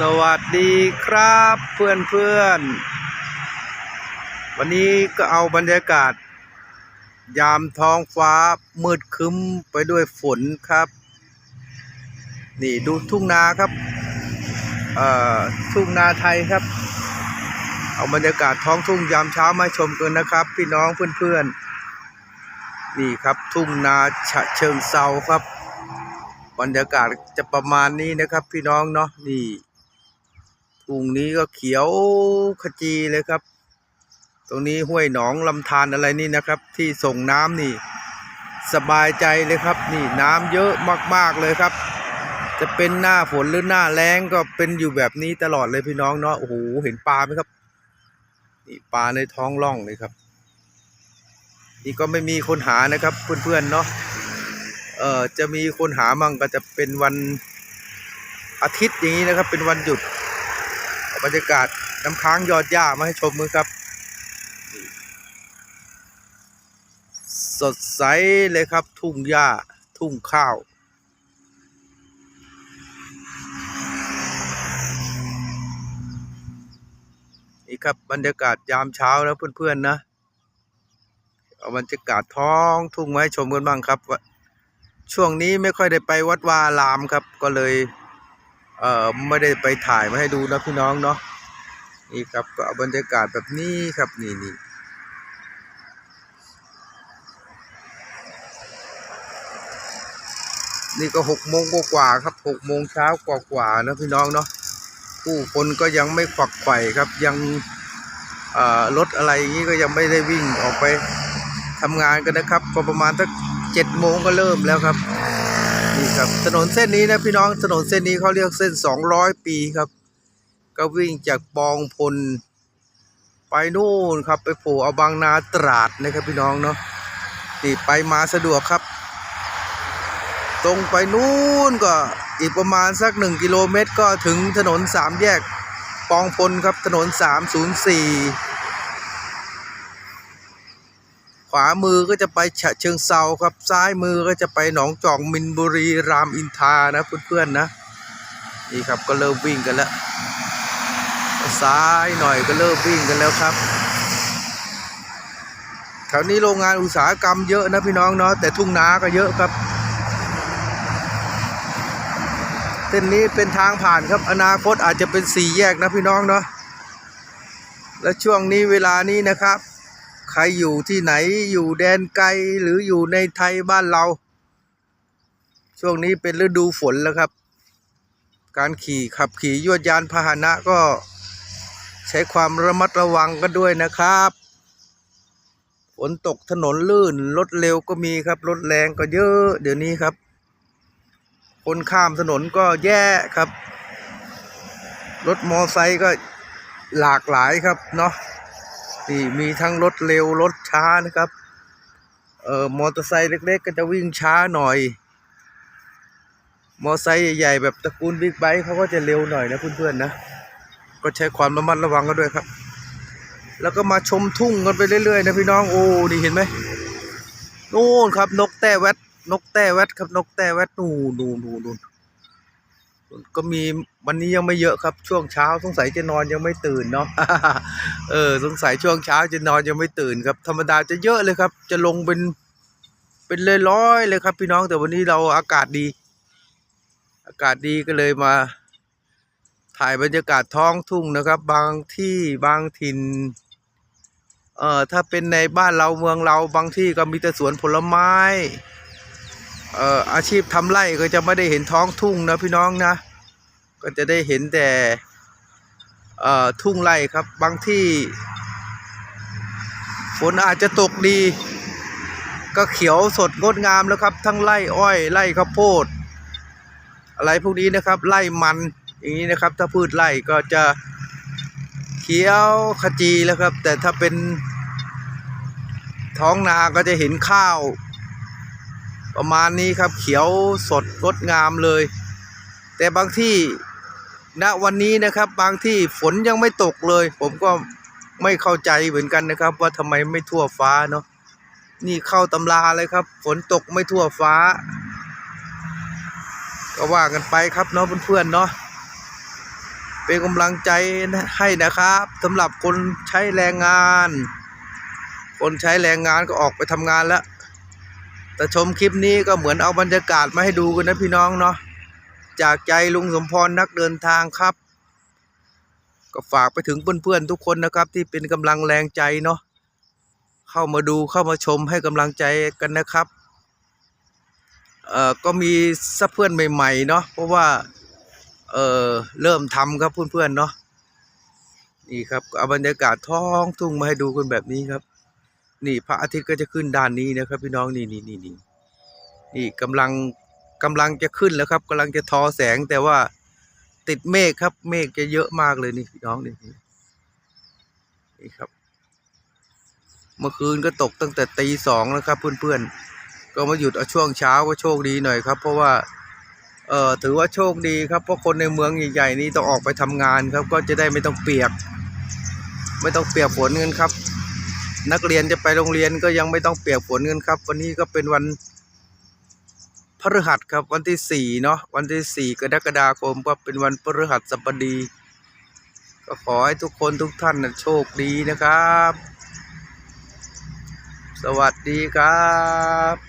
สวัสดีครับเพื่อนเพื่อนวันนี้ก็เอาบรรยากาศ ยามท้องฟ้ามืดครึ้มไปด้วยฝนครับ นี่ดูทุ่งนาครับเอ่อทุ่งนาไทยครับ เอาบรรยากาศท้องทุ่งยามเช้ามาชมกันนะครับ พี่น้องเพื่อนๆนี่ครับทุ่งนาฉะเชิงเซาครับบรรยากาศจะประมาณนี้นะครับพี่น้องเนาะนี่ ทุ่งนี้ก็เขียวขจีเลยครับ ตรงนี้ห้วยหนองลำธารอะไรนี่นะครับ ที่ส่งน้ำนี่ สบายใจเลยครับ นี่น้ำเยอะมากๆเลยครับ จะเป็นหน้าฝนหรือหน้าแล้งก็เป็นอยู่แบบนี้ตลอดเลยพี่น้องเนาะโอ้โหเห็นปลาไหมครับนี่ปลาในท้องร่องเลยครับ นี่ก็ไม่มีคนหานะครับ เพื่อนๆเนาะเอ่อจะมีคนหามั่งก็จะเป็นวันอาทิตย์อย่างนี้นะครับ เป็นวันหยุด บรรยากาศน้ำค้างยอดหญ้ามาให้ชมมือครับ สดใสเลยครับทุ่งหญ้าทุ่งข้าวนี่ครับบรรยากาศยามเช้าแล้วเพื่อนๆนะ เอาบรรยากาศท้องทุ่งมาให้ชมกันบ้างครับ ช่วงนี้ไม่ค่อยได้ไปวัดวาอารามครับก็เลย เอ่อไม่ได้ไปถ่ายมาให้ดูนะพี่น้องเนาะนี่ครับก็บรรยากาศแบบนี้ครับนี่นี่นี่ก็หกโมงกว่าครับหกโมงเช้ากว่าๆนะพี่น้องเนาะผู้คนก็ยังไม่ฝักใฝ่ครับยังเอ่อรถอะไรอย่างนี้ก็ยังไม่ได้วิ่งออกไปทำงานกันนะครับ ก็ประมาณสักเจ็ดโมงก็เริ่มแล้วครับี่ครับถนนเส้นนี้นะพี่น้องถนนเส้นนี้เขาเรียกเส้นสองร้อยปีครับ ก็วิ่งจากปองพล ไปนู่นครับไปโผล่เอาบางนาตราดนะครับพี่น้องเนาะนี่ไปมาสะดวกครับ ตรงไปนู่นก็อีกประมาณสักหนึ่งกิโลเมตร ก็ถึงถนนสามแยกปองพลครับถนนสามศูนย์สี่ ขวามือก็จะไปฉะเชิงเซาครับ ซ้ายมือก็จะไปหนองจอกมินบุรีรามอินทานะเพื่อนๆนะนี่ครับก็เริ่มวิ่งกันแล้วซ้ายหน่อยก็เริ่มวิ่งกันแล้วครับแถวนี้โรงงานอุตสาหกรรมเยอะนะพี่น้องเนาะแต่ทุ่งนาก็เยอะครับเส้นนี้เป็นทางผ่านครับ อนาคตอาจจะเป็นสี่แยกนะพี่น้องเนาะและช่วงนี้เวลานี้นะครับ ใครอยู่ที่ไหนอยู่แดนไกลหรืออยู่ในไทยบ้านเรา ช่วงนี้เป็นฤดูฝนแล้วครับ การขี่ขับขี่ยวดยานพาหนะก็ใช้ความระมัดระวังกันด้วยนะครับฝนตกถนนลื่นรถเร็วก็มีครับรถแรงก็เยอะเดี๋ยวนี้ครับ คนข้ามถนนก็แย่ครับ รถมอไซค์ก็หลากหลายครับเนาะ นี่มีทั้งรถเร็วรถช้านะครับ เอ่อมอเตอร์ไซค์เล็ก ๆ ก็จะวิ่งช้าหน่อย มอเตอร์ไซค์ใหญ่ๆแบบตระกูลบิ๊กไบค์เขาก็จะเร็วหน่อยนะเพื่อนๆนะก็ใช้ความระมัดระวังกันด้วยครับ แล้วก็มาชมทุ่งกันไปเรื่อยๆนะพี่น้องโอ้นี่เห็นไหมนู่นครับ นกแต้แวดนกแต้แวดครับนกแต้แวดนู่นนู่นนู่นนู่น ก็มีวันนี้ยังไม่เยอะครับ ช่วงเช้าสงสัยจะนอนยังไม่ตื่นเนาะเออสงสัยช่วงเช้าจะนอนยังไม่ตื่นครับ ธรรมดาจะเยอะเลยครับ จะลงเป็นเป็นเลยร้อยๆเลยครับ พี่น้องแต่วันนี้เราอากาศดี อากาศดีก็เลยมา ถ่ายบรรยากาศท้องทุ่งนะครับ บางที่บางถิ่นเอ่อถ้าเป็นในบ้านเราเมืองเราบางที่ก็มีแต่สวนผลไม้ เอ่ออาชีพทำไร่ก็จะไม่ได้เห็นท้องทุ่งนะพี่น้องนะ ก็จะได้เห็นแต่เอ่อทุ่งไร่ครับบางที่ ฝนอาจจะตกดี ก็เขียวสดงดงามแล้วครับ ทั้งไร่อ้อยไร่ข้าวโพด อะไรพวกนี้นะครับไร่มันอย่างนี้นะครับ ถ้าพืชไร่ก็จะเขียวขจีแล้วครับ แต่ถ้าเป็นท้องนาก็จะเห็นข้าว ประมาณนี้ครับเขียวสดงดงามเลย แต่บางที่ณวันนี้นะครับบางที่ฝนยังไม่ตกเลย ผมก็ไม่เข้าใจเหมือนกันนะครับ ว่าทำไมไม่ทั่วฟ้าเนาะนี่เข้าตำราเลยครับ ฝนตกไม่ทั่วฟ้า ก็ว่ากันไปครับเนาะเพื่อนๆเนาะเป็นกำลังใจให้นะครับสำหรับคนใช้แรงงาน คนใช้แรงงานก็ออกไปทำงานแล้ว แต่ชมคลิปนี้ก็เหมือนเอาบรรยากาศมาให้ดูกันนะพี่น้องเนาะจากใจลุงสมพรนักเดินทางครับ ก็ฝากไปถึงเพื่อนๆทุกคนนะครับ ที่เป็นกำลังแรงใจเนาะเข้ามาดูเข้ามาชมให้กำลังใจกันนะครับเอ่อก็มีสักเพื่อนใหม่ๆเนาะเพราะว่าเอ่อเริ่มทำครับเพื่อนๆเนาะนี่ครับเอาบรรยากาศท้องทุ่งมาให้ดูกันแบบนี้ครับ นี่พระอาทิตย์ก็จะขึ้นด้านนี้นะครับพี่น้องนี่นี่นี่นี่นี่กำลังกำลังจะขึ้นแล้วครับกำลังจะทอแสงแต่ว่าติดเมฆครับ เมฆจะเยอะมากเลยนี่พี่น้องนี่นี่ครับ เมื่อคืนก็ตกตั้งแต่ตีสองแล้วครับเพื่อนๆก็มาหยุดเอาช่วงเช้าก็โชคดีหน่อยครับ เพราะว่าเอ่อถือว่าโชคดีครับเพราะคนในเมืองใหญ่ๆนี้ต้องออกไปทำงานครับ ก็จะได้ไม่ต้องเปียก ไม่ต้องเปียกฝนเงินครับ นักเรียนจะไปโรงเรียนก็ยังไม่ต้องเปียกฝนเงินครับ วันนี้ก็เป็นวันพฤหัสครับวันที่สี่เนาะวันที่สี่กรกฎาคมก็เป็นวันพฤหัสบดี ก็ขอให้ทุกคนทุกท่านนะโชคดีนะครับ สวัสดีครับ